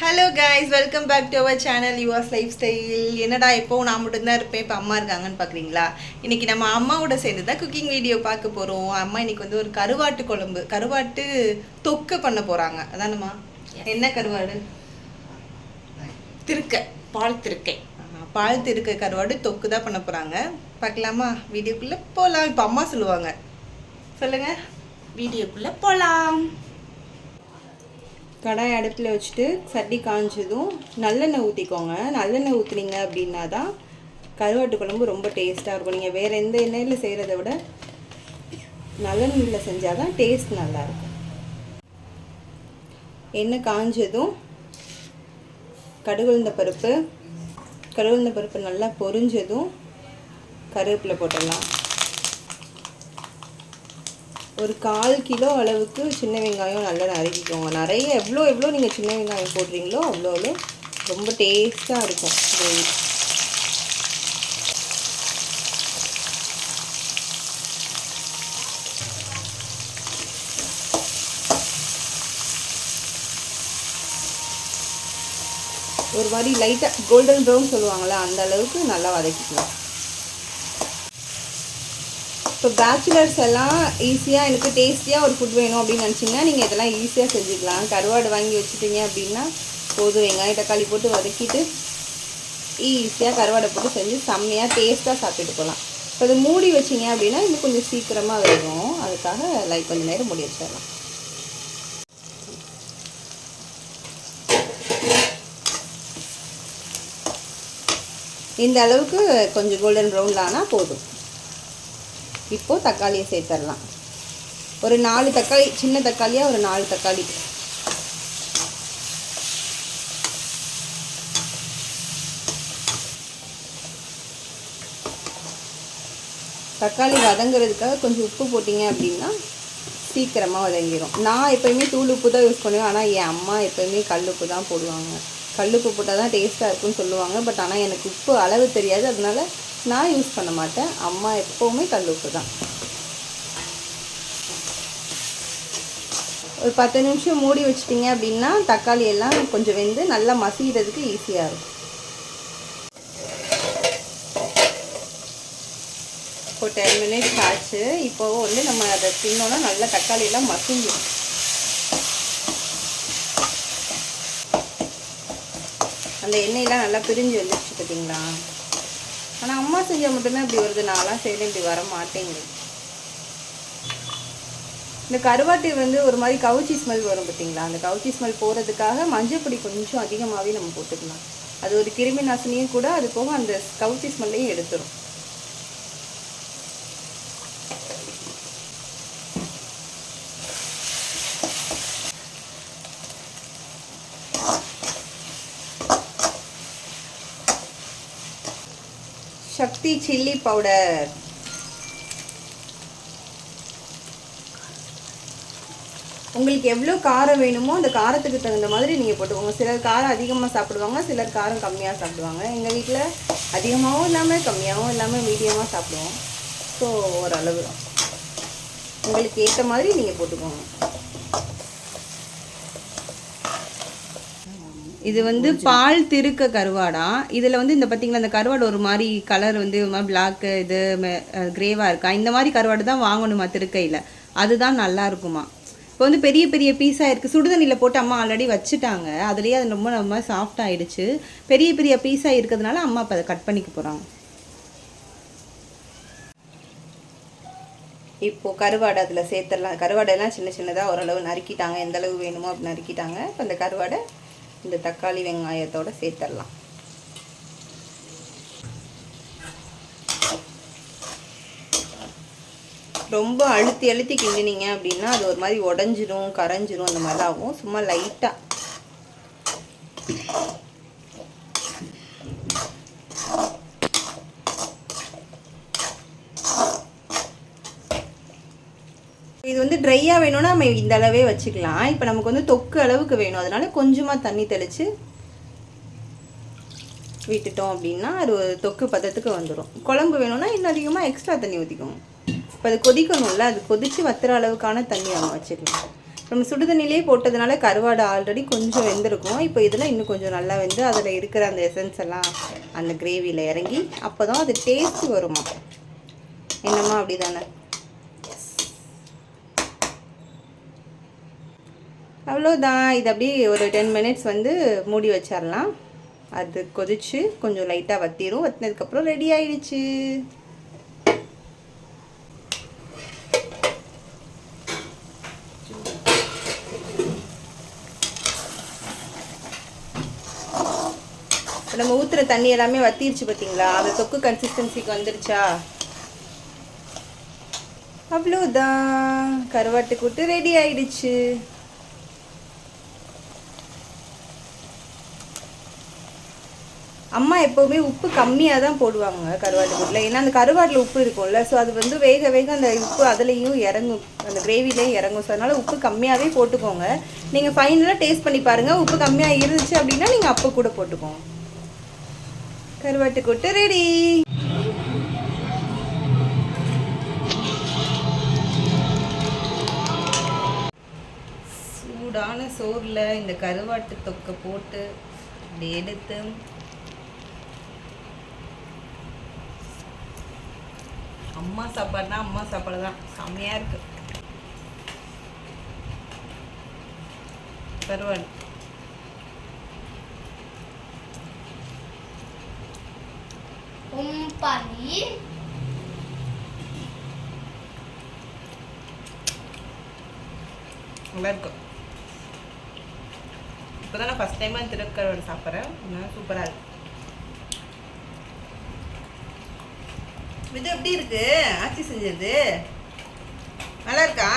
Hello guys welcome back to our channel yours lifestyle என்னடா இப்போ நான் மட்டும்தான் இருப்பேன்? இப்போ அம்மா இருக்காங்கன்னு பார்க்குறீங்களா இன்னைக்கு நம்ம அம்மாவோட சேர்ந்து தான் குக்கிங் வீடியோ பார்க்க போகிறோம் அம்மா இன்னைக்கு வந்து ஒரு கருவாட்டு குழம்பு கருவாட்டு தொக்கு பண்ண போகிறாங்க அதானம்மா? என்ன கருவாடு? திருக்க பால் திருக்கை. பால் திருக்க கருவாடு தொக்கு தான் பண்ண போகிறாங்க பார்க்கலாமா? வீடியோக்குள்ளே போகலாம் இப்போ அம்மா சொல்லுவாங்க. சொல்லுங்கள் வீடியோக்குள்ள போலாம். கடாய் அடுப்பில் வச்சுட்டு சட்டி காஞ்சதும் நல்லெண்ணெய் ஊற்றிக்கோங்க. நல்லெண்ணெய் ஊற்றுனீங்க அப்படின்னா தான் கருவாட்டு குழம்பு ரொம்ப டேஸ்ட்டாக இருக்கும். நீங்கள் வேறு எந்த எண்ணெயில் செய்கிறத விட நல்லெண்ணெயில் செஞ்சால் தான் டேஸ்ட் நல்லாயிருக்கும். எண்ணெய் காஞ்சதும் கடுகுழுந்த பருப்பு கடுகுழுந்த பருப்பு நல்லா பொரிஞ்சதும் கருவேப்பிலை போட்டுடலாம். ஒரு கால் கிலோ அளவுக்கு சின்ன வெங்காயம் நல்லா நறுக்கிக்கோங்க. நிறைய எவ்வளோ எவ்வளோ நீங்கள் சின்ன வெங்காயம் போடுறீங்களோ அவ்வளோ அவ்வளோ ரொம்ப டேஸ்ட்டாக இருக்கும் கிரேவி ஒரு மாதிரி லைட்டாக கோல்டன் ப்ரௌன் சொல்லுவாங்கள்ல அந்த அளவுக்கு நல்லா வதக்கிக்கலாம் இப்போ பேச்சுலர்ஸ் எல்லாம் ஈஸியாக எனக்கு டேஸ்டியாக ஒரு ஃபுட் வேணும் அப்படின்னு நினச்சிங்கன்னா நீங்கள் இதெல்லாம் ஈஸியாக செஞ்சுக்கலாம். கருவாடு வாங்கி வச்சுட்டீங்க அப்படின்னா போதும். வெங்காயம் தக்காளி போட்டு வதக்கிட்டு ஈஸியாக கருவாடை போட்டு செஞ்சு செம்மையாக டேஸ்ட்டாக சாப்பிட்டுட்டு போகலாம். இப்போ அது மூடி வச்சிங்க அப்படின்னா இன்னும் கொஞ்சம் சீக்கிரமாக வேகும். அதுக்காக லைக் கொஞ்சம் நேரம் மூடி வச்சிடலாம். இந்த அளவுக்கு கொஞ்சம் கோல்டன் ப்ரௌனில் ஆனால் போதும். இப்போது தக்காளியை சேர்த்துடலாம் ஒரு நாலு தக்காளி சின்ன தக்காளியாக ஒரு நாலு தக்காளி. தக்காளி வதங்குறதுக்காக கொஞ்சம் உப்பு போட்டிங்க அப்படின்னா சீக்கிரமாக வதங்கிடும் நான் எப்போயுமே தூள் உப்பு தான் யூஸ் பண்ணுவேன். ஆனால் என் அம்மா எப்போயுமே கல் உப்பு தான் போடுவாங்க. கல் உப்பு போட்டால் தான் டேஸ்ட்டாக இருக்கும்னு சொல்லுவாங்க. பட் ஆனால் எனக்கு உப்பு அளவு தெரியாது. அதனால நான் யூஸ் பண்ண மாட்டேன். அம்மா எப்போவுமே கல் உப்பு தான். ஒரு பத்து நிமிஷம் மூடி வச்சிட்டிங்க அப்படின்னா தக்காளி எல்லாம் கொஞ்சம் வெந்து நல்லா மசிகிறதுக்கு ஈஸியாக இருக்கும். இப்போ டென் மினிட்ஸ் ஆச்சு. இப்போ வந்து நம்ம அதை தின்னோன்னா நல்லா தக்காளி எல்லாம் மசிஞ்சிடும். அந்த எண்ணெயெல்லாம் நல்லா பிரிஞ்சு வந்துடுச்சு பார்த்தீங்களா ஆனால் அம்மா செஞ்சால் மட்டும்தான் இப்படி வருது. நான்லாம் செய்யல இப்படி வர மாட்டேங்குது இந்த கருவாட்டு வந்து ஒரு மாதிரி கவுச்சி ஸ்மெல் வரும் பார்த்தீங்களா? அந்த கவுச்சி ஸ்மெல் போகிறதுக்காக மஞ்சள் பொடி கொஞ்சம் அதிகமாகவே நம்ம போட்டுக்கலாம். அது ஒரு கிருமி நாசினியும் கூட அது போக அந்த கவுச்சி ஸ்மெல்லையும் எடுத்துரும். Sakthi chilli powder. உங்களுக்கு எவ்வளோ காரம் வேணுமோ அந்த காரத்துக்கு தகுந்த மாதிரி நீங்கள் போட்டுக்கோங்க. சிலர் காரம் அதிகமாக சாப்பிடுவாங்க சிலர் காரம் கம்மியாக சாப்பிடுவாங்க. எங்கள் வீட்டில் அதிகமாகவும் இல்லாமல் கம்மியாகவும் இல்லாமல் மீடியமாக சாப்பிடுவோம். ஸோ ஓரளவு. தான் உங்களுக்கு ஏற்ற மாதிரி நீங்கள் போட்டுக்கோங்க. இது வந்து பால் திருக்க கருவாடா. இதில் வந்து இந்த பார்த்தீங்களா இந்த கருவாடு ஒரு மாதிரி கலர் வந்து ஒரு மாதிரி பிளாக்கு இது கிரேவாக இருக்கா? இந்த மாதிரி கருவாடு தான் வாங்கணுமா திருக்கையில்? அதுதான் நல்லா இருக்குமா? இப்போ வந்து பெரிய பெரிய பீஸாக இருக்குது சுடுதண்ணியில் போட்டு அம்மா ஆல்ரெடி வச்சுட்டாங்க. அதுலேயே அது ரொம்ப ரொம்ப சாஃப்ட் ஆயிடுச்சு. பெரிய பெரிய பீஸாக இருக்கிறதுனால அம்மா இப்போ அதை கட் பண்ணிக்க போகிறாங்க இப்போது கருவாடை அதில் சேர்த்துடலாம். கருவாடையெல்லாம் சின்ன சின்னதாக ஓரளவு நறுக்கிட்டாங்க. எந்த அளவு வேணுமோ அப்படி நறுக்கிட்டாங்க. இப்போ இந்த கருவாடை இந்த தக்காளி வெங்காயத்தோடு சேர்த்துடலாம் ரொம்ப அழுத்தி அழுத்தி கிண்டினீங்க அப்படின்னா அது ஒரு மாதிரி உடஞ்சிரும் கரைஞ்சிரும் அந்த மாதிரி ஆகும். சும்மா லைட்டாக இது வந்து ட்ரையாக வேணும்னா நம்ம இந்த அளவே வச்சுக்கலாம். இப்போ நமக்கு வந்து தொக்கு அளவுக்கு வேணும். அதனால கொஞ்சமாக தண்ணி தெளித்து விட்டுட்டோம் அப்படின்னா அது ஒரு தொக்கு பதத்துக்கு வந்துடும் குழம்பு வேணும்னா இன்னும் அதிகமாக எக்ஸ்ட்ரா தண்ணி ஊற்றிக்கணும் இப்போ அது கொதிக்கணும்ல அது கொதித்து வத்துற அளவுக்கான தண்ணி நம்ம வச்சுக்கலாம். நம்ம சுடு சுடுதண்ணிலே போட்டதுனால கருவாடு ஆல்ரெடி கொஞ்சம் வெந்திருக்கும். இப்போ இதில் இன்னும் கொஞ்சம் நல்லா வெந்து அதில் இருக்கிற அந்த எசன்ஸ் எல்லாம் அந்த கிரேவியில் இறங்கி அப்போ தான் அது டேஸ்ட் வருமா? என்னம்மா அப்படி தானே அவ்வளோதான். இது அப்படியே ஒரு டென் மினிட்ஸ் வந்து மூடி வச்சிடலாம் அது கொதிச்சு கொஞ்சம் லைட்டாக வத்திரும். வத்தினதுக்கப்புறம் ரெடி ஆயிடுச்சு. நம்ம ஊற்றுற தண்ணி எல்லாமே வத்திருச்சு பார்த்தீங்களா அந்த தொக்கு கன்சிஸ்டன்சிக்கு வந்துருச்சா? அவ்வளோதான். கருவாட்டு கூட்டு ரெடி ஆயிடுச்சு. அம்மா எப்போவுமே உப்பு கம்மியாக தான் போடுவாங்க கருவாட்டு கூட்டில் ஏன்னா அந்த கருவாட்டில் உப்பு இருக்கும்ல ஸோ அது வந்து வேக வேக அந்த உப்பு அதுலேயும் இறங்கும். அந்த கிரேவிலையும் இறங்கும். ஸோ அதனால் உப்பு கம்மியாகவே போட்டுக்கோங்க. நீங்கள் ஃபைனலாக டேஸ்ட் பண்ணி பாருங்கள் உப்பு கம்மியாக இருந்துச்சு அப்படின்னா நீங்கள் அப்போ கூட போட்டுக்கோங்க. கருவாட்டு கூட்டு ரெடி சூடான சோறில் இந்த கருவாட்டு தொக்கை போட்டு அப்படி எடுத்து அம்மா சாப்பாடுனா அம்மா சாப்பாடு தான் செம்மையாக இருக்கு கருவாடு உம்பனி நல்லா இருக்கும். இப்போ தான் நான் ஃபஸ்ட் டைமாக திருக்கருவாடு சாப்பிட்றேன். சூப்பராக இருக்கு. இது எப்படி இருக்கு? ஆச்சி செஞ்சது. நல்லா இருக்கா